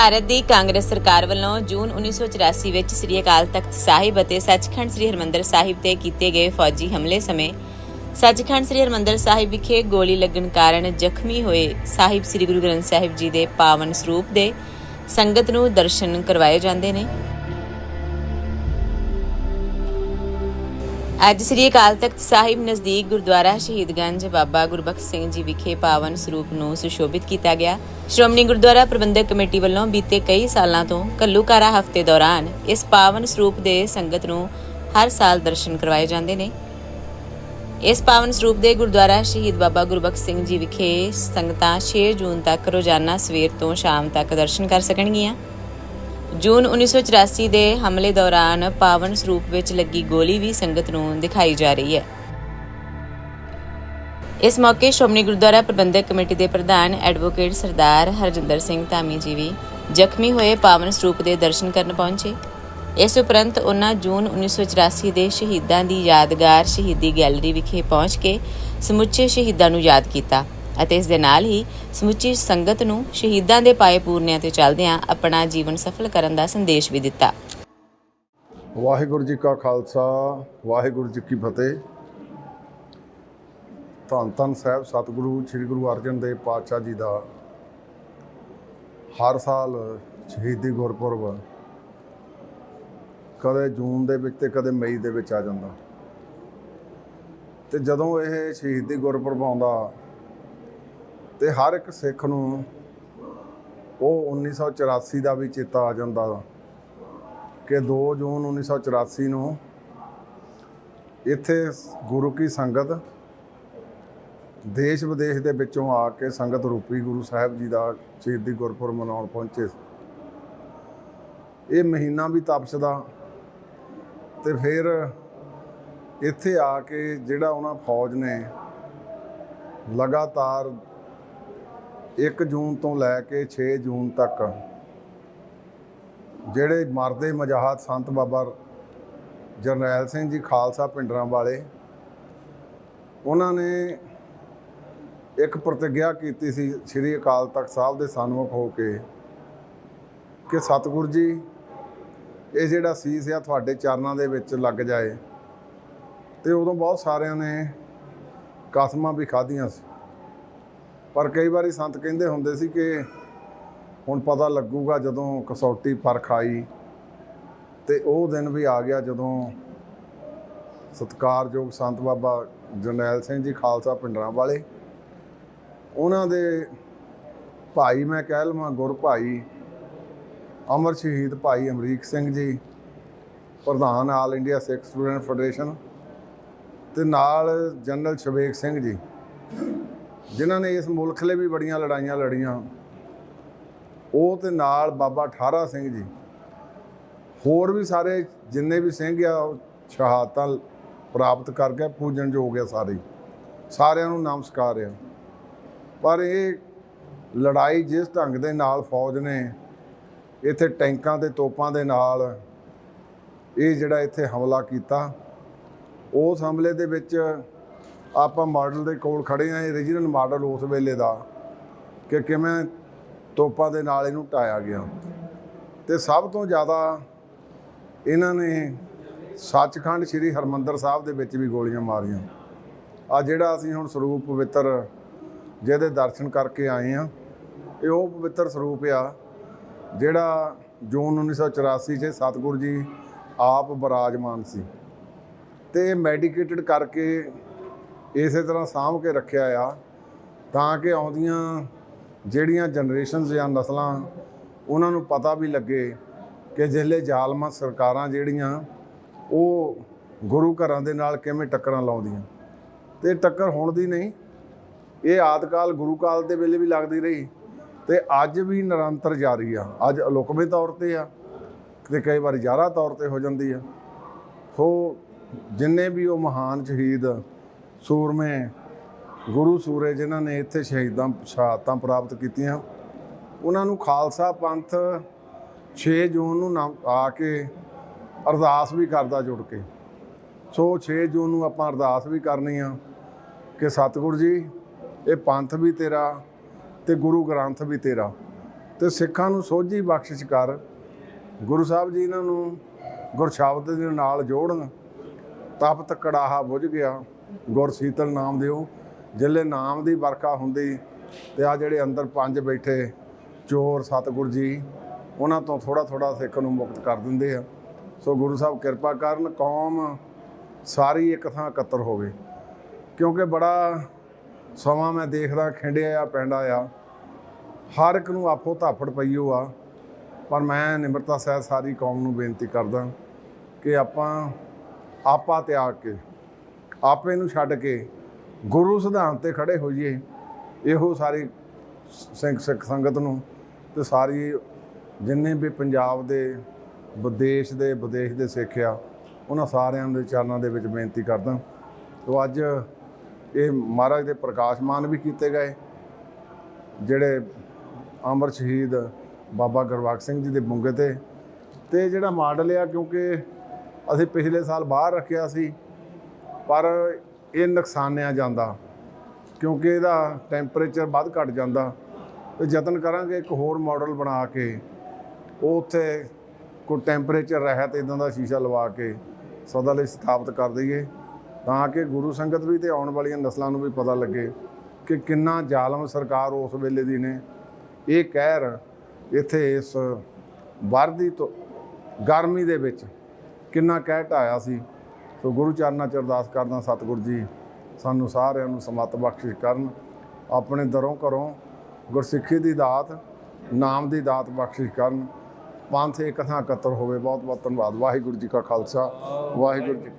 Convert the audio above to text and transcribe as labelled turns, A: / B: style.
A: ਭਾਰਤ ਦੀ ਕਾਂਗਰਸ ਸਰਕਾਰ ਵੱਲੋਂ ਜੂਨ 1984 ਵਿੱਚ ਸ੍ਰੀ ਅਕਾਲ ਤਖਤ ਸਾਹਿਬ ਅਤੇ ਸੱਚਖੰਡ ਸ੍ਰੀ ਹਰਿਮੰਦਰ ਸਾਹਿਬ ਤੇ ਕੀਤੇ ਗਏ ਫੌਜੀ ਹਮਲੇ ਸਮੇਂ ਸੱਚਖੰਡ ਸ੍ਰੀ ਹਰਿਮੰਦਰ ਸਾਹਿਬ ਵਿਖੇ ਗੋਲੀ ਲੱਗਣ ਕਾਰਨ ਜ਼ਖਮੀ ਹੋਏ ਸਾਹਿਬ ਸ੍ਰੀ ਗੁਰੂ ਗ੍ਰੰਥ ਸਾਹਿਬ ਜੀ ਦੇ ਪਾਵਨ ਸਰੂਪ ਦੇ ਸੰਗਤ ਨੂੰ ਦਰਸ਼ਨ ਕਰਵਾਏ ਜਾਂਦੇ ਨੇ। ਅੱਜ ਸ੍ਰੀ ਅਕਾਲ ਤਖਤ ਸਾਹਿਬ ਨਜ਼ਦੀਕ ਗੁਰਦੁਆਰਾ ਸ਼ਹੀਦਗੰਜ ਬਾਬਾ ਗੁਰਬਖਸ਼ ਸਿੰਘ ਜੀ ਵਿਖੇ ਪਾਵਨ ਸਰੂਪ ਨੂੰ ਸੁਸ਼ੋਭਿਤ ਕੀਤਾ ਗਿਆ। ਸ਼੍ਰੋਮਣੀ ਗੁਰਦੁਆਰਾ ਪ੍ਰਬੰਧਕ ਕਮੇਟੀ ਵੱਲੋਂ ਬੀਤੇ ਕਈ ਸਾਲਾਂ ਤੋਂ ਕੱਲੂਕਾਰਾ ਹਫ਼ਤੇ ਦੌਰਾਨ ਇਸ ਪਾਵਨ ਸਰੂਪ ਦੇ ਸੰਗਤ ਨੂੰ ਹਰ ਸਾਲ ਦਰਸ਼ਨ ਕਰਵਾਏ ਜਾਂਦੇ ਨੇ। ਇਸ ਪਾਵਨ ਸਰੂਪ ਦੇ ਗੁਰਦੁਆਰਾ ਸ਼ਹੀਦ ਬਾਬਾ ਗੁਰਬਖਸ਼ ਸਿੰਘ ਜੀ ਵਿਖੇ ਸੰਗਤਾਂ 6 ਜੂਨ ਤੱਕ ਰੋਜ਼ਾਨਾ ਸਵੇਰ ਤੋਂ ਸ਼ਾਮ ਤੱਕ ਦਰਸ਼ਨ ਕਰ ਸਕਣਗੀਆਂ। ਜੂਨ 1984 ਦੇ ਹਮਲੇ ਦੌਰਾਨ ਪਾਵਨ ਸਰੂਪ ਵਿੱਚ ਲੱਗੀ ਗੋਲੀ ਵੀ ਸੰਗਤ ਨੂੰ ਦਿਖਾਈ ਜਾ ਰਹੀ ਹੈ। ਇਸ ਮੌਕੇ ਸ਼੍ਰੋਮਣੀ ਗੁਰਦੁਆਰਾ ਪ੍ਰਬੰਧਕ ਕਮੇਟੀ ਦੇ ਪ੍ਰਧਾਨ ਐਡਵੋਕੇਟ ਸਰਦਾਰ ਹਰਜਿੰਦਰ ਸਿੰਘ ਧਾਮੀ ਜੀ ਵੀ ਜ਼ਖਮੀ ਹੋਏ ਪਾਵਨ ਸਰੂਪ ਦੇ ਦਰਸ਼ਨ ਕਰਨ ਪਹੁੰਚੇ। ਇਸ ਉਪਰੰਤ ਉਹਨਾਂ ਜੂਨ 1984 ਦੇ ਸ਼ਹੀਦਾਂ ਦੀ ਯਾਦਗਾਰ ਸ਼ਹੀਦੀ ਗੈਲਰੀ ਵਿਖੇ ਪਹੁੰਚ ਕੇ ਸਮੁੱਚੇ ਸ਼ਹੀਦਾਂ ਨੂੰ ਯਾਦ ਕੀਤਾ। ਅਤੇ ਇਸ ਦੇ ਨਾਲ ਹੀ ਸਮੁੱਚੀ ਸੰਗਤ ਨੂੰ ਸ਼ਹੀਦਾਂ ਦੇ ਪਾਏ ਪੂਰਨਿਆਂ ਤੇ ਚੱਲਦਿਆਂ ਆਪਣਾ ਜੀਵਨ ਸਫਲ ਕਰਨ ਦਾ ਸੰਦੇਸ਼ ਵੀ ਦਿੱਤਾ।
B: ਵਾਹਿਗੁਰੂ ਜੀ ਕਾ ਖਾਲਸਾ, ਵਾਹਿਗੁਰੂ ਜੀ ਕੀ ਫਤਿਹ। ਧੰਨ ਧੰਨ ਸਾਹਿਬ, ਸਤਿਗੁਰੂ, ਸ੍ਰੀ ਗੁਰੂ ਅਰਜਨ ਦੇਵ ਪਾਤਸ਼ਾਹ ਜੀ ਦਾ ਹਰ ਸਾਲ ਸ਼ਹੀਦੀ ਗੁਰਪੁਰਬ ਕਦੇ ਜੂਨ ਦੇ ਵਿੱਚ ਤੇ ਕਦੇ ਮਈ ਦੇ ਵਿੱਚ ਆ ਜਾਂਦਾ। ਤੇ ਜਦੋਂ ਇਹ ਸ਼ਹੀਦੀ ਗੁਰਪੁਰਬ ਆਉਂਦਾ ਤੇ ਹਰ ਇੱਕ ਸਿੱਖ ਨੂੰ ਉਹ 1984 ਦਾ ਵੀ ਚੇਤਾ ਆ ਜਾਂਦਾ ਕਿ 2 ਜੂਨ 1984 ਨੂੰ ਇੱਥੇ ਗੁਰੂ ਕੀ ਸੰਗਤ ਦੇਸ਼ ਵਿਦੇਸ਼ ਦੇ ਵਿੱਚੋਂ ਆ ਕੇ ਸੰਗਤ ਰੂਪੀ ਗੁਰੂ ਸਾਹਿਬ ਜੀ ਦਾ ਸ਼ਹੀਦੀ ਗੁਰਪੁਰਬ ਮਨਾਉਣ ਪਹੁੰਚੇ ਇਹ ਮਹੀਨਾ ਵੀ ਤਪਸ ਦਾ ਤੇ ਫਿਰ ਇੱਥੇ ਆ ਕੇ ਜਿਹੜਾ ਉਹਨਾਂ ਫੌਜ ਨੇ ਲਗਾਤਾਰ 1 ਜੂਨ ਤੋਂ ਲੈ ਕੇ 6 ਜੂਨ ਤੱਕ ਜਿਹੜੇ ਮਰਦੇ ਮਜਾਹਤ ਸੰਤ ਬਾਬਾ ਜਰਨੈਲ ਸਿੰਘ ਜੀ ਖਾਲਸਾ ਪਿੰਡਰਾਂ ਵਾਲੇ, ਉਹਨਾਂ ਨੇ ਇੱਕ ਪ੍ਰਤੀਗਿਆ ਕੀਤੀ ਸੀ ਸ੍ਰੀ ਅਕਾਲ ਤਖਤ ਸਾਹਿਬ ਦੇ ਸਨਮੁਖ ਹੋ ਕੇ ਕਿ ਸਤਿਗੁਰ ਜੀ, ਇਹ ਜਿਹੜਾ ਸੀਸ ਆ ਤੁਹਾਡੇ ਚਰਨਾਂ ਦੇ ਵਿੱਚ ਲੱਗ ਜਾਏ। ਤੇ ਉਦੋਂ ਬਹੁਤ ਸਾਰਿਆਂ ਨੇ ਕਸਮਾਂ ਵੀ ਖਾਧੀਆਂ ਸੀ। ਪਰ ਕਈ ਵਾਰੀ ਸੰਤ ਕਹਿੰਦੇ ਹੁੰਦੇ ਸੀ ਕਿ ਹੁਣ ਪਤਾ ਲੱਗੂਗਾ ਜਦੋਂ ਕਸੌਟੀ ਪਰਖ ਆਈ ਤੇ ਉਹ ਦਿਨ ਵੀ ਆ ਗਿਆ ਜਦੋਂ ਸਤਿਕਾਰਯੋਗ ਸੰਤ ਬਾਬਾ ਜਰਨੈਲ ਸਿੰਘ ਜੀ ਖਾਲਸਾ ਪਿੰਡਰਾਂ ਵਾਲੇ, ਉਹਨਾਂ ਦੇ ਭਾਈ ਮੈਂ ਕਹਿ ਲਵਾਂ ਗੁਰ ਭਾਈ ਅਮਰ ਸ਼ਹੀਦ ਭਾਈ ਅਮਰੀਕ ਸਿੰਘ ਜੀ, ਪ੍ਰਧਾਨ all India Sikh student federation ਤੇ ਨਾਲ ਜਨਰਲ ਸ਼ਵੇਕ ਸਿੰਘ ਜੀ। ਜਿਨ੍ਹਾਂ ਨੇ ਇਸ ਮੁਲਕ ਲਈ ਵੀ ਬੜੀਆਂ ਲੜਾਈਆਂ ਲੜੀਆਂ। ਉਹ ਤੇ ਨਾਲ ਬਾਬਾ ਠਾਰਾ ਸਿੰਘ ਜੀ। ਹੋਰ ਵੀ ਸਾਰੇ ਜਿੰਨੇ ਵੀ ਸਿੰਘ ਆ, ਉਹ ਸ਼ਹਾਦਤਾਂ ਪ੍ਰਾਪਤ ਕਰ ਗਏ ਪੂਜਨਯੋਗ ਗਿਆ ਸਾਰੇ। ਸਾਰਿਆਂ ਨੂੰ ਨਮਸਕਾਰ ਆ। ਪਰ ਇਹ ਲੜਾਈ ਜਿਸ ਢੰਗ ਦੇ ਨਾਲ ਫੌਜ ਨੇ, ਇੱਥੇ ਟੈਂਕਾਂ ਤੇ ਤੋਪਾਂ ਦੇ ਨਾਲ ਇਹ ਜਿਹੜਾ ਇੱਥੇ ਹਮਲਾ ਕੀਤਾ, ਉਸ ਹਮਲੇ ਦੇ ਵਿੱਚ ਆਪਾਂ ਮਾਡਲ ਦੇ ਕੋਲ ਖੜੇ ਆ, ਇਹ ਰੀਜਨਲ ਮਾਡਲ ਉਸ ਵੇਲੇ ਦਾ ਕਿ ਕਿਵੇਂ ਤੋਪਾਂ ਦੇ ਨਾਲ ਇਹਨੂੰ ਢਾਇਆ ਗਿਆ। ਤੇ ਸਭ ਤੋਂ ਜ਼ਿਆਦਾ ਇਹਨਾਂ ਨੇ ਸੱਚਖੰਡ ਸ੍ਰੀ ਹਰਮੰਦਰ ਸਾਹਿਬ ਦੇ ਵਿੱਚ ਵੀ ਗੋਲੀਆਂ ਮਾਰੀਆਂ। ਆ ਜਿਹੜਾ ਅਸੀਂ ਹੁਣ ਸਰੂਪ ਪਵਿੱਤਰ ਜਿਹਦੇ ਦਰਸ਼ਨ ਕਰਕੇ ਆਏ ਆ, ਇਹ ਉਹ ਪਵਿੱਤਰ ਸਰੂਪ ਆ, ਜਿਹੜਾ ਜੂਨ 1984 'ਚ ਸਤਿਗੁਰੂ ਜੀ ਆਪ ਬਰਾਜਮਾਨ ਸੀ। ਤੇ ਮੈਡੀਕੇਟਡ ਕਰਕੇ ਇਸੇ ਤਰ੍ਹਾਂ ਸਾਂਭ ਕੇ ਰੱਖਿਆ ਆ ਤਾਂ ਕਿ ਆਉਂਦੀਆਂ ਜਿਹੜੀਆਂ ਜਨਰੇਸ਼ਨਸ ਜਾਂ ਨਸਲਾਂ ਉਹਨਾਂ ਨੂੰ ਪਤਾ ਵੀ ਲੱਗੇ ਕਿ ਜਿਹੜੇ ਜ਼ਾਲਮਾਂ ਸਰਕਾਰਾਂ ਜਿਹੜੀਆਂ ਉਹ ਗੁਰੂ ਘਰਾਂ ਦੇ ਨਾਲ ਕਿਵੇਂ ਟੱਕਰਾਂ ਲਾਉਂਦੀਆਂ। ਤੇ ਟੱਕਰ ਹੋਣ ਦੀ ਨਹੀਂ, ਇਹ ਆਦਕਾਲ ਗੁਰੂ ਕਾਲ ਦੇ ਵੇਲੇ ਵੀ ਲੱਗਦੀ ਰਹੀ ਤੇ ਅੱਜ ਵੀ ਨਿਰੰਤਰ ਜਾਰੀ ਆ। ਅੱਜ ਅਲੋਕਮੇ ਤੌਰ ਤੇ ਆ ਤੇ ਕਈ ਵਾਰ ਜ਼ਿਆਦਾ ਤੌਰ ਤੇ ਹੋ ਜਾਂਦੀ ਆ। ਸੋ ਜਿੰਨੇ ਵੀ ਉਹ ਮਹਾਨ ਸ਼ਹੀਦ ਸੂਰਮੇ, ਗੁਰੂ ਸੂਰੇ ਜਿਨ੍ਹਾਂ ਨੇ ਇੱਥੇ ਸ਼ਹੀਦਾਂ, ਸ਼ਹਾਦਤਾਂ ਪ੍ਰਾਪਤ ਕੀਤੀਆਂ। ਉਹਨਾਂ ਨੂੰ ਖਾਲਸਾ ਪੰਥ 6 ਜੂਨ ਨੂੰ ਨਾ- ਆ ਕੇ ਅਰਦਾਸ ਵੀ ਕਰਦਾ ਜੁੜ ਕੇ। ਸੋ 6 ਜੂਨ ਨੂੰ ਆਪਾਂ ਅਰਦਾਸ ਵੀ ਕਰਨੀ ਆ ਕਿ ਸਤਿਗੁਰ ਜੀ, ਇਹ ਪੰਥ ਵੀ ਤੇਰਾ ਤੇ ਗੁਰੂ ਗ੍ਰੰਥ ਵੀ ਤੇਰਾ। ਤੇ ਸਿੱਖਾਂ ਨੂੰ ਸੋਝੀ ਬਖਸ਼ਿਸ਼ ਕਰ, ਗੁਰੂ ਸਾਹਿਬ ਜੀ ਇਹਨਾਂ ਨੂੰ ਗੁਰਸ਼ਬਦ ਦੇ ਨਾਲ ਜੋੜਨ। ਤਪਤ ਕੜਾਹਾ ਬੁਝ ਗਿਆ। ਗੁਰਸੀਤਲ ਨਾਮ ਦਿਓ। ਜਿੱਲੇ ਨਾਮ ਦੀ ਵਰਖਾ ਹੁੰਦੀ ਤੇ ਆ ਜਿਹੜੇ ਅੰਦਰ ਪੰਜ ਬੈਠੇ ਚੋਰ, ਸਤਿਗੁਰ ਜੀ, ਉਹਨਾਂ ਤੋਂ ਥੋੜਾ ਥੋੜਾ ਸਿੱਖ ਨੂੰ ਮੁਕਤ ਕਰ ਦਿੰਦੇ ਆ। ਸੋ ਗੁਰੂ ਸਾਹਿਬ ਕਿਰਪਾ ਕਰਨ, ਕੌਮ ਸਾਰੀ ਇੱਕ ਥਾਂ ਇਕੱਤਰ ਹੋਵੇ। ਕਿਉਂਕਿ ਬੜਾ ਸਮਾਂ ਮੈਂ ਦੇਖਦਾ ਖਿੰਡਿਆ ਆ, ਪੈਂਦਾ ਆ। ਹਰ ਇੱਕ ਨੂੰ ਆਪੋ ਧਾਫੜ ਪਈਓ ਆ। ਪਰ ਮੈਂ ਨਿਮਰਤਾ ਸਹਿਤ ਸਾਰੀ ਕੌਮ ਨੂੰ ਬੇਨਤੀ ਕਰਦਾ ਕਿ ਆਪਾਂ, ਆਪਾ ਤਿਆਗ ਕੇ ਆਪੇ ਨੂੰ ਛੱਡ ਕੇ ਗੁਰੂ ਸਿਧਾਂਤ ਤੇ ਖੜੇ ਹੋਈਏ। ਇਹੋ ਸਾਰੀ ਸਿੰਘ, ਸਿੱਖ ਸੰਗਤ ਨੂੰ ਤੇ ਸਾਰੀ ਜਿੰਨੇ ਵੀ ਪੰਜਾਬ ਦੇ, ਵਿਦੇਸ਼ ਦੇ ਵਿਦੇਸ਼ ਦੇ ਸਿੱਖ ਆ, ਉਹਨਾਂ ਸਾਰਿਆਂ ਦੇ ਚਰਨਾਂ ਦੇ ਵਿੱਚ ਬੇਨਤੀ ਕਰਦਾ। ਤੋ ਅੱਜ ਇਹ ਮਹਾਰਾਜ ਦੇ ਪ੍ਰਕਾਸ਼ਮਾਨ ਵੀ ਕੀਤੇ ਗਏ, ਜਿਹੜੇ ਅਮਰ ਸ਼ਹੀਦ ਬਾਬਾ ਗੁਰਬਖਸ਼ ਸਿੰਘ ਜੀ ਦੇ ਬੁੰਗੇ ਤੇ ਤੇ ਜਿਹੜਾ ਮਾਡਲ ਆ ਕਿਉਂਕਿ ਅਸੀਂ ਪਿਛਲੇ ਸਾਲ ਬਾਹਰ ਰੱਖਿਆ ਸੀ ਪਰ ਇਹ ਨੁਕਸਾਨਿਆ ਜਾਂਦਾ, ਕਿਉਂਕਿ ਇਹਦਾ ਟੈਂਪਰੇਚਰ ਵੱਧ ਘਟ ਜਾਂਦਾ। ਤੇ ਯਤਨ ਕਰਾਂਗੇ ਇੱਕ ਹੋਰ ਮਾਡਲ ਬਣਾ ਕੇ, ਉਹ ਉੱਥੇ ਕੋਈ ਟੈਂਪਰੇਚਰ ਰਹਿਤ ਇਦਾਂ ਦਾ ਸ਼ੀਸ਼ਾ ਲਵਾ ਕੇ ਸਦਾ ਲਈ ਸਥਾਪਿਤ ਕਰ ਦਈਏ, ਤਾਂ ਕਿ ਗੁਰੂ ਸੰਗਤ ਵੀ ਤੇ ਆਉਣ ਵਾਲੀਆਂ ਨਸਲਾਂ ਨੂੰ ਵੀ ਪਤਾ ਲੱਗੇ ਕਿ ਕਿੰਨਾ ਜ਼ਾਲਮ ਸਰਕਾਰ ਉਸ ਵੇਲੇ ਦੀ ਨੇ। ਇਹ ਕਹਿਰ ਇੱਥੇ ਇਸ ਵਰਦੀ ਤੋਂ, ਗਰਮੀ ਦੇ ਵਿੱਚ ਕਿੰਨਾ ਕਹਿ ਢਾਇਆ ਸੀ। ਸੋ ਗੁਰੂ ਚਰਨਾਂ ਚ ਅਰਦਾਸ ਕਰਦਾ ਸਤਿਗੁਰ ਜੀ, ਸਾਨੂੰ ਸਾਰਿਆਂ ਨੂੰ ਸਮਤ ਬਖਸ਼ਿਸ਼ ਕਰਨ, ਆਪਣੇ ਦਰੋਂ ਘਰੋਂ ਗੁਰਸਿੱਖੀ ਦੀ ਦਾਤ, ਨਾਮ ਦੀ ਦਾਤ ਬਖਸ਼ਿਸ਼ ਕਰਨ। ਪੰਥ ਇੱਕ ਥਾਂ ਇਕੱਤਰ ਹੋਵੇ। ਬਹੁਤ ਬਹੁਤ ਧੰਨਵਾਦ। ਵਾਹਿਗੁਰੂ ਜੀ ਕਾ ਖਾਲਸਾ। ਵਾਹਿਗੁਰੂ ਜੀ